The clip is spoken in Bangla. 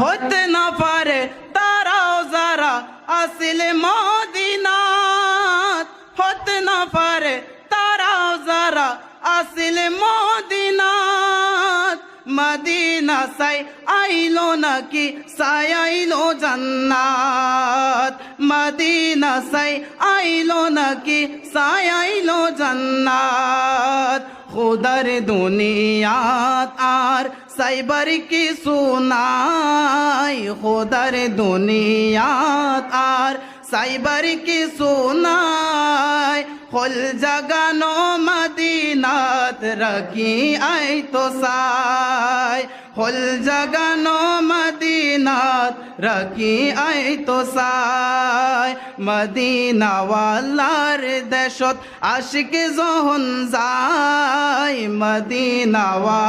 হতে না পারে তারাও যারা আসিল মদিনাত। হতে না পারে তারাও যারা আসিল মদিনাত। মদিনা সাই আইলো নাকি? সাই আইলো জান্নাত। মদিনা সাই আইলো নাকি? সাই আইলো জান্নাত। খুদার দুনিয়াত আর সাইবার কি সুনাই খুদার দুনিয়াত আর সাইবার কি সুনাই হল জাগানো মদিনাত রাখি আই তো সাই হল জাগানো মদিনাত রাখি আই তো সাই। মদিনাওয়ালার দেশত আশিক জহন যায়। মদিনাওয়া